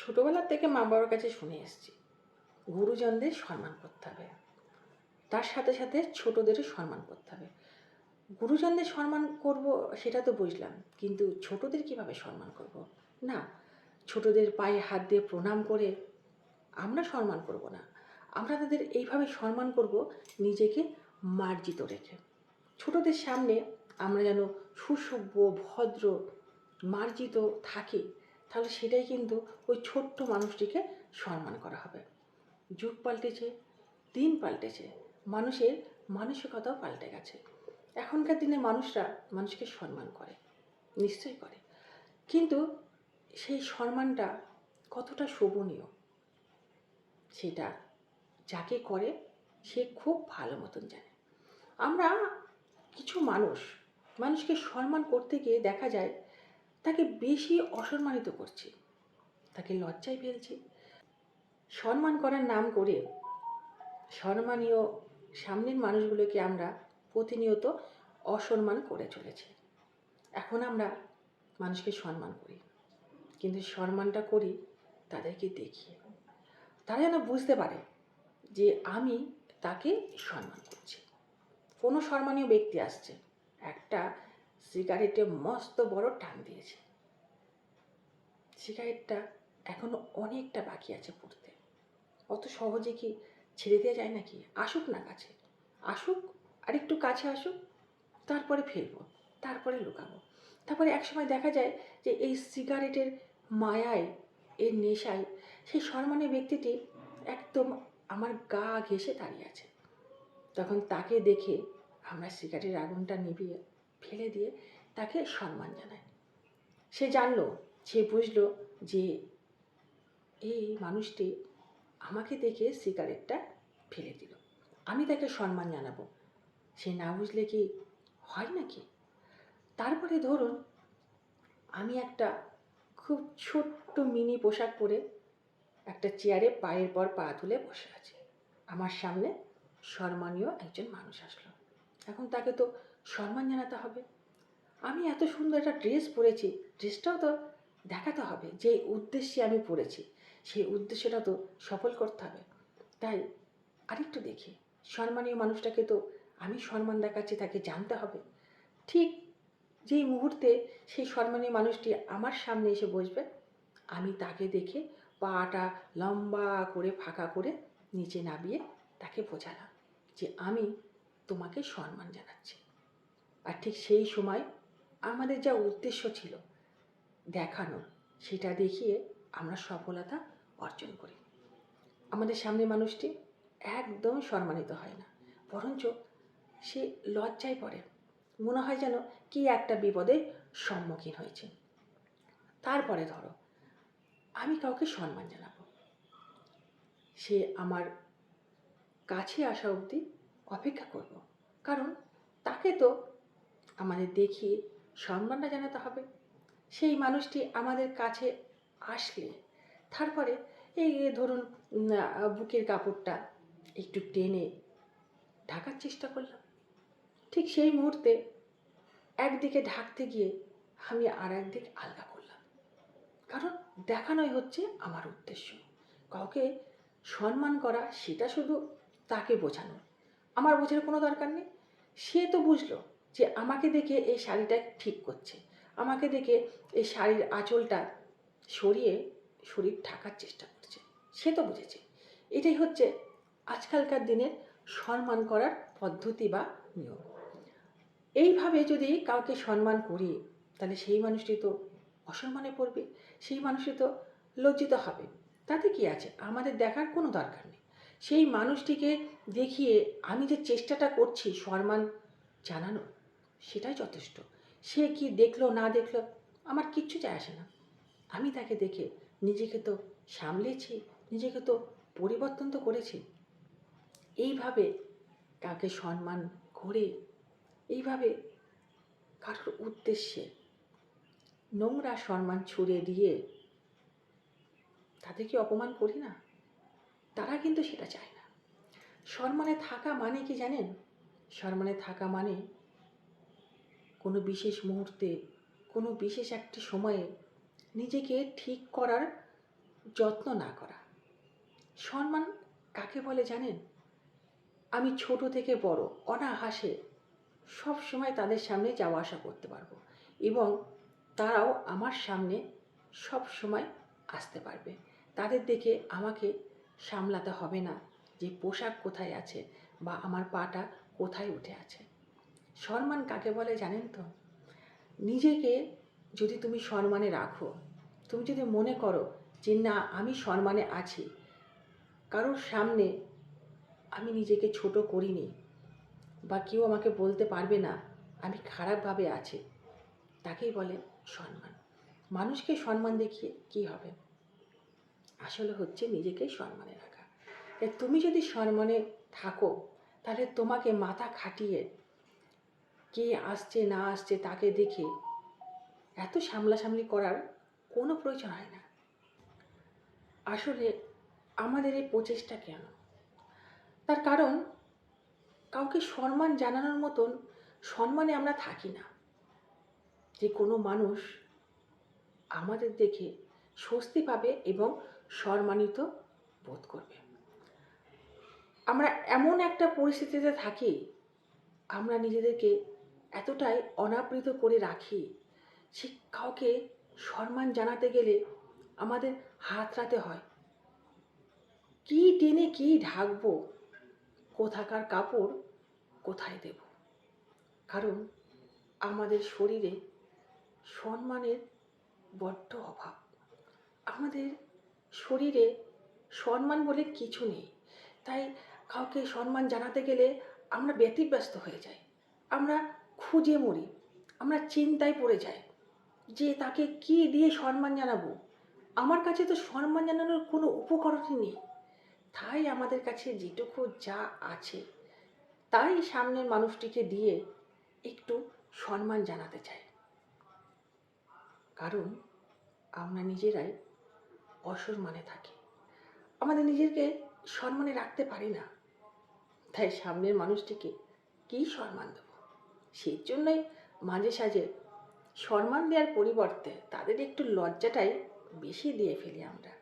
ছোটোবেলার থেকে মা বাবার কাছে শুনে এসেছি। গুরুজনদের সম্মান করতে হবে। তার সাথে সাথে ছোটদেরও সম্মান করতে হবে। গুরুজনদের সম্মান করব সেটা তো বুঝলাম, কিন্তু ছোটদের কীভাবে সম্মান করব? না, ছোটদের পায়ে হাত দিয়ে প্রণাম করে আমরা সম্মান করব না। আমরা তাদের এইভাবে সম্মান করব নিজেকে মার্জিত রেখে। ছোটদের সামনে আমরা যেন সুসভ্য, ভদ্র, মার্জিত থাকি। তাহলে সেটাই কিন্তু ওই ছোট্ট মানুষটিকে সম্মান করা হবে। যুগ পাল্টেছে, দিন পাল্টেছে, মানুষের মানসিকতাও পাল্টে গেছে। এখনকার দিনে মানুষরা মানুষকে সম্মান করে, নিশ্চয়ই করে। কিন্তু সেই সম্মানটা কতটা শোভনীয় সেটা যাকে করে সে খুব ভালো মতন জানে। আমরা কিছু মানুষ মানুষকে সম্মান করতে গিয়ে দেখা যায় তাকে বেশি অসম্মানিত করছি। তাকে লজ্জায় ফেলছি। সম্মান করার নাম করে সম্মানীয় সামনের মানুষগুলোকে আমরা প্রতিনিয়ত অসম্মান করে চলেছি। এখন আমরা মানুষকে সম্মান করি। কিন্তু সম্মানটা করি তাদেরকে দেখিয়ে তারা যেন বুঝতে পারে যে আমি তাকে সম্মান করছি। কোনো সম্মানীয় ব্যক্তি আসছে, একটা সিগারেটে মস্ত বড় টান দিয়েছে। সিগারেটটা এখনও অনেকটা বাকি আছে পড়তে। অত সহজে কি ছেড়ে দেওয়া যায় নাকি? আসুক না কাছে। আসুক আর একটু কাছে আসুক, তারপরে ফেলব, তারপরে লুকাবো। তারপরে একসময় দেখা যায় যে এই সিগারেটের মায়ায়, এর নেশায়, সেই সম্মানীয় ব্যক্তিটি একদম আমার গা ঘেঁষে দাঁড়িয়ে আছে। তখন তাকে দেখে আমরা সিগারেটের আগুনটা নিভিয়ে ফেলে দিয়ে তাকে সম্মান জানাই সে জানলো, সে বুঝলো যে এই মানুষটি আমাকে দেখে সিগারেটটা ফেলে দিল। আমি তাকে সম্মান জানাব। সে না বুঝলে কি হয় নাকি? তারপরে ধরুন, আমি একটা খুব ছোট্ট মিনি পোশাক পরে একটা চেয়ারে পায়ের পর পা তুলে বসে আছি। আমার সামনে সম্মানীয় একজন মানুষ আসলো। এখন তাকে তো সম্মান জানাতে হবে। আমি এত সুন্দর একটা ড্রেস পরেছি ড্রেসটাও তো দেখাতে হবে যে উদ্দেশ্যে আমি পড়েছি সেই উদ্দেশ্যটা তো সফল করতে হবে। তাই আরেকটু দেখি, সম্মানীয় মানুষটাকে তো আমি সম্মান দেখাচ্ছি, তাকে জানতে হবে। ঠিক যেই মুহূর্তে সেই সম্মানীয় মানুষটি আমার সামনে এসে বসবে, আমি তাকে দেখে পাটা লম্বা করে, ফাঁকা করে নিচে নামিয়ে তাকে বোঝালাম যে আমি তোমাকে সম্মান জানাচ্ছি। আর ঠিক সেই সময় আমাদের যা উদ্দেশ্য ছিল দেখানো, সেটা দেখিয়ে আমরা সফলতা অর্জন করি। আমাদের সামনে মানুষটি একদম সম্মানিত হয় না, বরঞ্চ সে লজ্জায় পড়ে। মনে হয় যেন কি একটা বিপদের সম্মুখীন হয়েছে। তারপরে ধরো, আমি কাউকে সম্মান জানাব। সে আমার কাছে আসা অবধি অপেক্ষা করব, কারণ তাকে তো আমাদের দেখিয়ে সম্মানটা জানাতে হবে। সেই মানুষটি আমাদের কাছে আসলে, তারপরে এই ধরুন বুকের কাপড়টা একটু টেনে ঢাকার চেষ্টা করলাম। ঠিক সেই মুহূর্তে একদিকে ঢাকতে গিয়ে আমি আর একদিক আলগা করলাম। কারণ দেখানোই হচ্ছে আমার উদ্দেশ্য। কাউকে সম্মান করা, সেটা শুধু তাকে বোঝানো আমার বোঝার কোনো দরকার নেই। সে তো বুঝলো যে আমাকে দেখে এই শাড়িটা ঠিক করছে। আমাকে দেখে এই শাড়ির আঁচলটা সরিয়ে শরীর ঢাকার চেষ্টা করছে। সে তো বুঝেছে। এটাই হচ্ছে আজকালকার দিনের সম্মান করার পদ্ধতি বা নিয়ম। এইভাবে যদি কাউকে সম্মান করি, তাহলে সেই মানুষটি তো অসম্মানে পড়বে, সেই মানুষটি তো লজ্জিত হবে। তাতে কি আছে? আমাদের দেখার কোনো দরকার নেই। সেই মানুষটিকে দেখিয়ে আমি যে চেষ্টাটা করছি সম্মান জানানো সেটাই যথেষ্ট। সে কি দেখল, না দেখল, আমার কিচ্ছু যায় আসে না। আমি তাকে দেখে নিজেকে তো সামলেছি, নিজেকে তো পরিবর্তন তো করেছি। এইভাবে কাউকে সম্মান করে, এইভাবে কারোর উদ্দেশ্যে নোংরা সম্মান ছুড়ে দিয়ে তাদেরকে অপমান করি না, তারা কিন্তু সেটা চায় না। সম্মানে থাকা মানে কি জানেন? সম্মানে থাকা মানে কোনো বিশেষ মুহূর্তে, কোনো বিশেষ একটি সময়ে নিজেকে ঠিক করার যত্ন না করা। সম্মান কাকে বলে জানেন? আমি ছোট থেকে বড়, অনাহাসে সব সময় তাদের সামনে যাওয়া আসা করতে পারব এবং তারাও আমার সামনে সব সময় আসতে পারবে। তাদের দেখে আমাকে সামলাতে হবে না যে পোশাক কোথায় আছে বা আমার পাটা কোথায় উঠে আছে। সম্মান কাকে বলে জানেন তো? নিজেকে যদি তুমি সম্মানে রাখো, তুমি যদি মনে করো যে না, আমি সম্মানে আছি, কারোর সামনে আমি নিজেকে ছোট করিনি বা কেউ আমাকে বলতে পারবে না, আমি খারাপভাবে আছি, তাকেই বলে সম্মান। মানুষকে সম্মান দেখিয়ে কি হবে? আসলে হচ্ছে নিজেকে সম্মানে রাখা। তুমি যদি সম্মানে থাকো, তাহলে তোমাকে মাথা খাটিয়ে কে আসছে, না আসছে তাকে দেখে এত সামলাসামলি করার কোনো প্রয়োজন হয় না। আসলে আমাদের এই প্রচেষ্টা কেন? তার কারণ, কাউকে সম্মান জানানোর মতন সম্মানে আমরা থাকি না। যে কোনো মানুষ আমাদের দেখে স্বস্তি পাবে এবং সম্মানিত বোধ করবে। আমরা এমন একটা পরিস্থিতিতে থাকি, আমরা নিজেদেরকে এতটাই অনাবৃত করে রাখি। সে কাউকে সম্মান জানাতে গেলে আমাদের হাতড়াতে হয়। কি টেনে কি ঢাকবো? কোথাকার কাপড় কোথায় দেব? কারণ আমাদের শরীরে সম্মানের বড্ড অভাব। আমাদের শরীরে সম্মান বলে কিছু নেই। তাই কাউকে সম্মান জানাতে গেলে আমরা ব্যতিব্যস্ত হয়ে যাই। আমরা খুঁজে মরি। আমরা চিন্তায় পড়ে যাই যে তাকে কি দিয়ে সম্মান জানাব। আমার কাছে তো সম্মান জানানোর কোনো উপকরণই নেই। তাই আমাদের কাছে যেটুকু যা আছে, তাই সামনের মানুষটিকে দিয়ে একটু সম্মান জানাতে চাই। কারণ আমরা নিজেরাই অসম্মানে থাকি। আমাদের নিজেকে সম্মানে রাখতে পারি না। তাই সামনের মানুষটিকে কী সম্মান দেব? সেই জন্যই মাঝে সাঝে সম্মান দেওয়ার পরিবর্তে তাদের একটু লজ্জাটাই বেশি দিয়ে ফেলি আমরা।